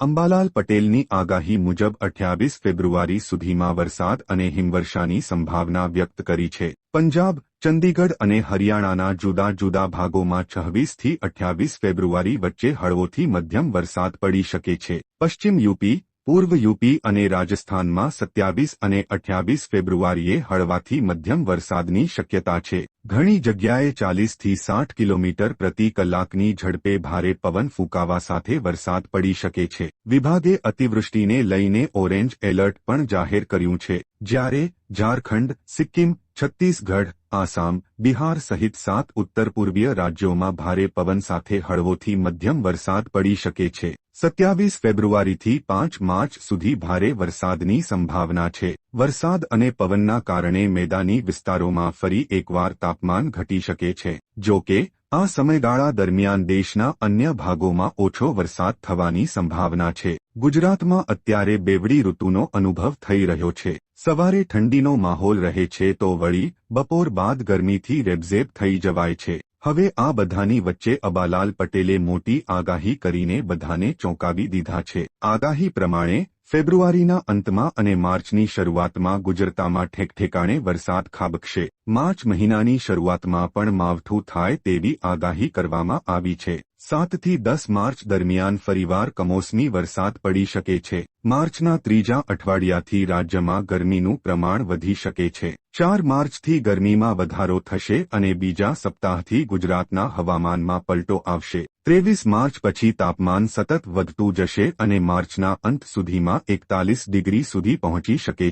અંબાલાલ પટેલની આગાહી મુજબ અઠ્યાવીસ ફેબ્રુઆરી સુધીમાં વરસાદ અને હિમવર્ષાની સંભાવના વ્યક્ત કરી છે. પંજાબ, ચંદીગઢ અને હરિયાણાના જુદા જુદા ભાગોમાં છવ્વીસથી અઠ્યાવીસ ફેબ્રુઆરી વચ્ચે હળવોથી મધ્યમ વરસાદ પડી શકે છે. પશ્ચિમ યુપી પૂર્વ યુપી અને રાજસ્થાનમાં સત્યાવીસ અને અઠ્યાવીસ ફેબ્રુઆરીએ હળવાથી મધ્યમ વરસાદની શક્યતા છે. ઘણી જગ્યાએ ચાલીસથી સાઠ કિલોમીટર પ્રતિ કલાકની ઝડપે ભારે પવન ફૂંકાવા સાથે વરસાદ પડી શકે છે. વિભાગે અતિવૃષ્ટિને લઈને ઓરેન્જ એલર્ટ પણ જાહેર કર્યું છે. જ્યારે ઝારખંડ, સિક્કિમ, છત્તીસગઢ, આસામ, બિહાર સહિત સાત ઉત્તર પૂર્વીય રાજ્યોમાં ભારે પવન સાથે હળવોથી મધ્યમ વરસાદ પડી શકે છે. સત્યાવીસ ફેબ્રુઆરીથી પાંચ માર્ચ સુધી ભારે વરસાદની સંભાવના છે. વરસાદ અને પવનના કારણે મેદાની વિસ્તારોમાં ફરી એકવાર તાપમાન ઘટી શકે છે. જો કે, આ સમયગાળા દરમિયાન દેશના અન્ય ભાગોમાં ઓછો વરસાદ થવાની સંભાવના છે. ગુજરાતમાં અત્યારે બેવડી ઋતુનો અનુભવ થઈ રહ્યો છે. સવારે ઠંડીનો માહોલ રહે છે તો વળી બપોર બાદ ગરમીથી રેબઝેબ થઈ જવાય છે. હવે આ બધાની વચ્ચે અબાલાલ પટેલે મોટી આગાહી કરીને બધાને ચોંકાવી દીધા છે. આગાહી પ્રમાણે, ફેબ્રુઆરીના અંતમાં અને માર્ચની શરૂઆતમાં ગુજરાતમાં ઠેકઠેકાણે વરસાદ ખાબકશે. માર્ચ મહિનાની શરૂઆતમાં પણ માવઠું થાય તેવી આગાહી કરવામાં આવી છે. સાતથી દસ માર્ચ દરમિયાન ફરીવાર કમોસમી વરસાદ પડી શકે છે. માર્ચના ત્રીજા અઠવાડિયાથી રાજ્યમાં ગરમીનું પ્રમાણ વધી શકે છે. ચાર માર્ચથી ગરમીમાં વધારો થશે અને બીજા સપ્તાહથી ગુજરાતના હવામાનમાં પલટો આવશે. ત્રેવીસ માર્ચ પછી તાપમાન સતત વધતું જશે અને માર્ચના અંત સુધીમાં એકતાલીસ ડિગ્રી સુધી પહોંચી શકે છે.